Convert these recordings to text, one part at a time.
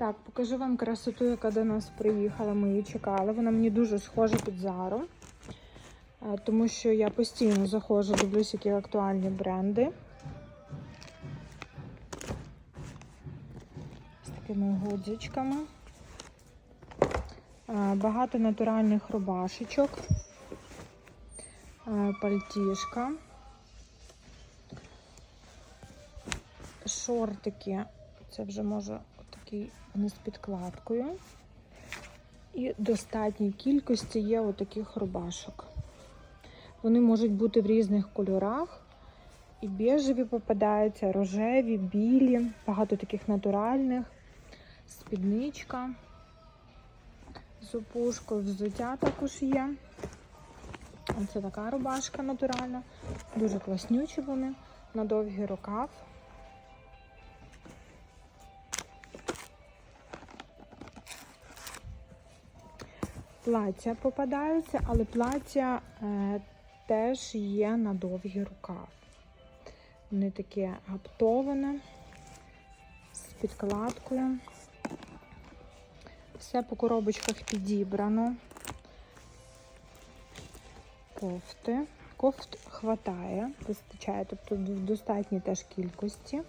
Так, покажу вам красоту, яка до нас приїхала. Ми її чекали. Вона мені дуже схожа під Зару, Е, тому що я постійно заходжу, дивлюсь, які актуальні бренди. З такими гудзичками. Е, Багато натуральних рубашечок, Е, пальтішка. Шортики, це вже може такий вони з підкладкою. І достатній кількості є отаких рубашок. Вони можуть бути в різних кольорах. І біжеві попадаються, рожеві, білі, багато таких натуральних, спідничка з опушкою, взуття також є. Оце така рубашка натуральна. Дуже класнючі вони, на довгий рукав. Плаття попадаються, але плаття е, теж є на довгий рукав. Вони таке гаптоване з підкладкою. Все по коробочках підібрано. Кофти. Кофт хватає, вистачає, тобто в достатній теж кількості.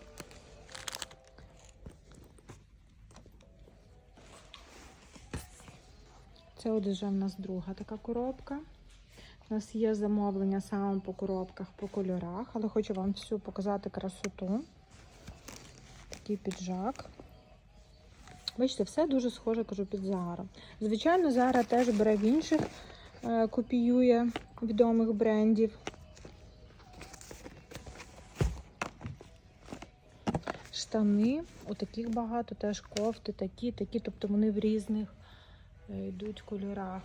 Це от вже в нас друга така коробка. У нас є замовлення саме по коробках, по кольорах, але хочу вам всю показати красоту. Такий піджак. Бачите, все дуже схоже, кажу, під Zara. Звичайно, Zara теж бере в інших, е, копіює відомих брендів. Штани, отаких багато, теж кофти, такі, такі, тобто вони в різних е, йдуть кольорах.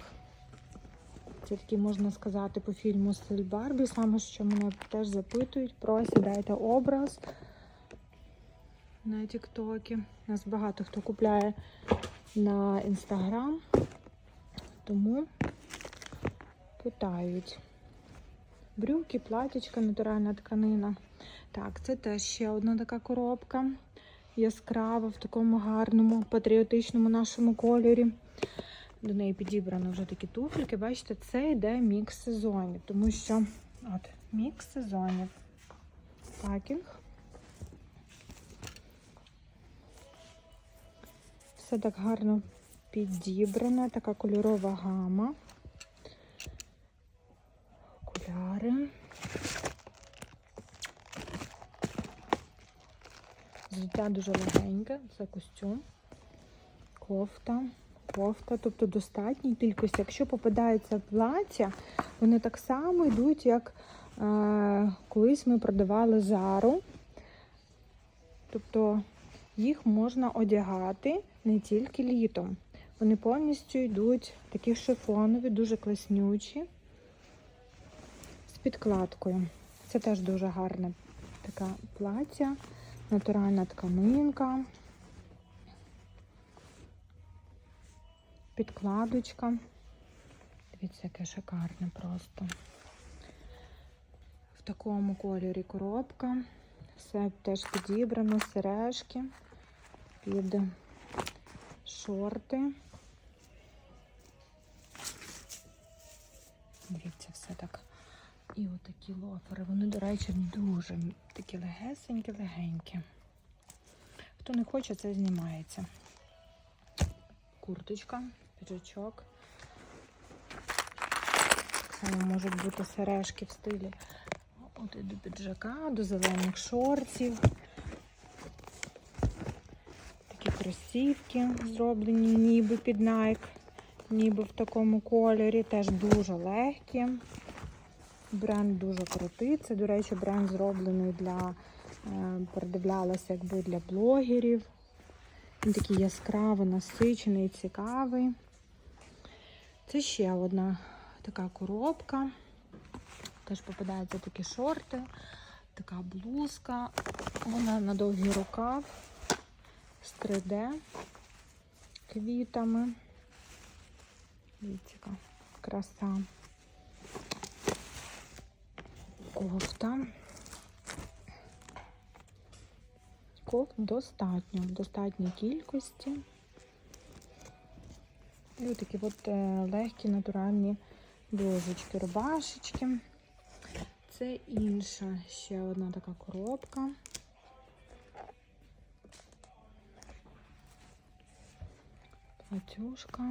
Це такий, можна сказати, по фільму стиль Барбі. Саме що мене теж запитують, просять, дайте образ на Тіктокі. Нас багато хто купляє на інстаграм, тому питають. Брюки, платічка, натуральна тканина. Так, це теж ще одна така коробка. Яскрава в такому гарному патріотичному нашому кольорі. До неї підібрано вже такі туфельки. Бачите, це йде мікс сезонів, тому що от, мікс сезонів. Пакінг. Все так гарно підібрано, така кольорова гама. Окуляри. Взуття дуже легеньке, це костюм, кофта, кофта, тобто достатній кількості. Якщо попадається плаття, вони так само йдуть, як е, колись ми продавали зару. Тобто їх можна одягати не тільки літом. Вони повністю йдуть такі шифонові, дуже класнючі, з підкладкою. Це теж дуже гарне така плаття, натуральна тканинка, підкладочка. Дивіться, яке шикарне просто. В такому кольорі коробка. Все теж підібрано, сережки під шорти. Дивіться, все так. І отакі лофери. Вони, до речі, дуже такі легесенькі, легенькі. Хто не хоче, це знімається. Курточка, піджачок. Можуть бути сережки в стилі от і до піджака, до зелених шортів. Такі кросівки зроблені ніби під Nike, ніби в такому кольорі, теж дуже легкі. Бренд дуже крутий. Це, до речі, бренд зроблений для, е, передивлялася, якби для блогерів. Він такий яскравий, насичений, цікавий. Це ще одна така коробка. Теж попадаються такі шорти, така блузка. Вона на довгий рукав з 3D квітами. Дивіться, краса. Кофта. Кофт достатньо, в достатній кількості. І такі от е, легкі натуральні блузочки, рубашечки. Це інша ще одна така коробка. Платюшка.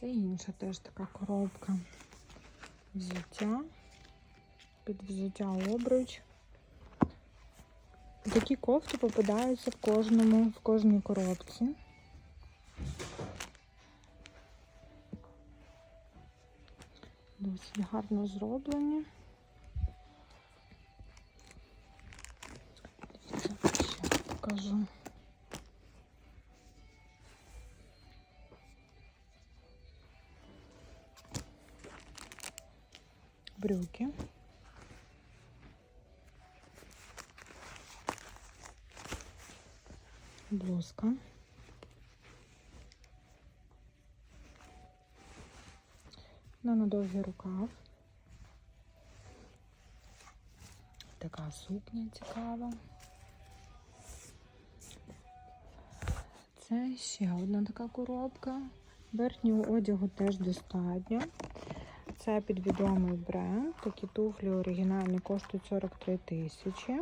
Це інша теж така коробка. Взуття. Під взуття обруч. Такі кофти попадаються в кожному, в кожній коробці. Досить гарно зроблені. Дивіться, ще покажу. Брюки. Блузка. На надовгий рукав. Така сукня цікава. Це ще одна така коробка. Верхнього одягу теж достатньо. Це підвідомий бренд. Такі туфлі оригінальні коштують 43 тисячі.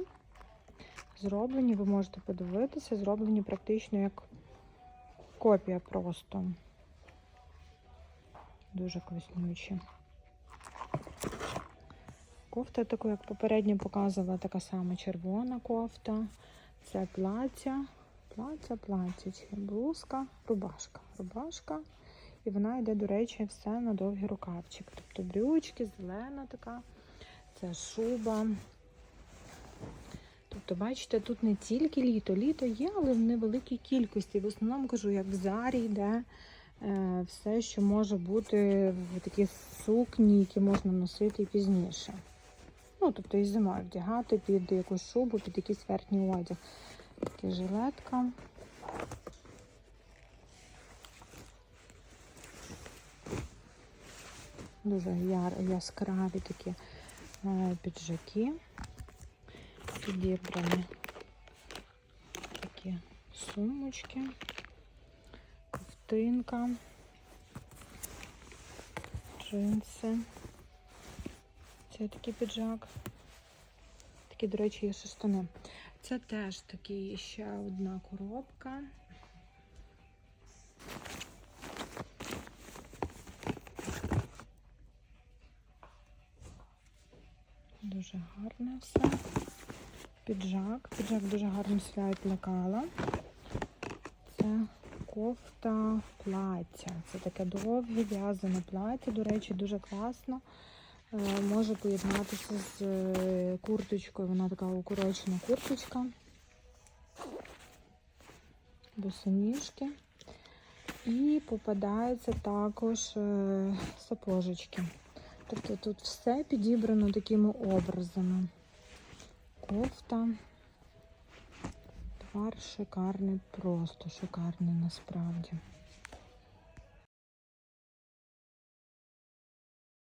Зроблені, ви можете подивитися, зроблені практично як копія просто. Дуже класнючі. Кофта таку, як попередньо показувала, така сама червона кофта. Це плаття, плаття, плаття, блузка, рубашка. Рубашка. І вона йде, до речі, все на довгий рукавчик. Тобто брючки, зелена така, це шуба. Тобто, бачите, тут не тільки літо. Літо є, але в невеликій кількості. В основному кажу, як в зарі йде е, все, що може бути в такі сукні, які можна носити пізніше. Ну, тобто і зимою вдягати під якусь шубу, під якийсь верхній одяг. Такі жилетка. Дуже яр, яскраві такі е, піджаки. Підібрані такі сумочки, ковтинка, джинси. Це такий піджак. Такі, до речі, є ще штани. Це теж такий ще одна коробка. Дуже гарне все. Піджак. Піджак дуже гарно сляють лекала. Це кофта плаття. Це таке довге в'язане плаття. До речі, дуже класно. Е, Може поєднатися з е, курточкою. Вона така укорочена курточка. Босоніжки. І попадаються також е, сапожечки. Тобто тут все підібрано такими образами. Кофта. Твар шикарний, просто шикарний насправді.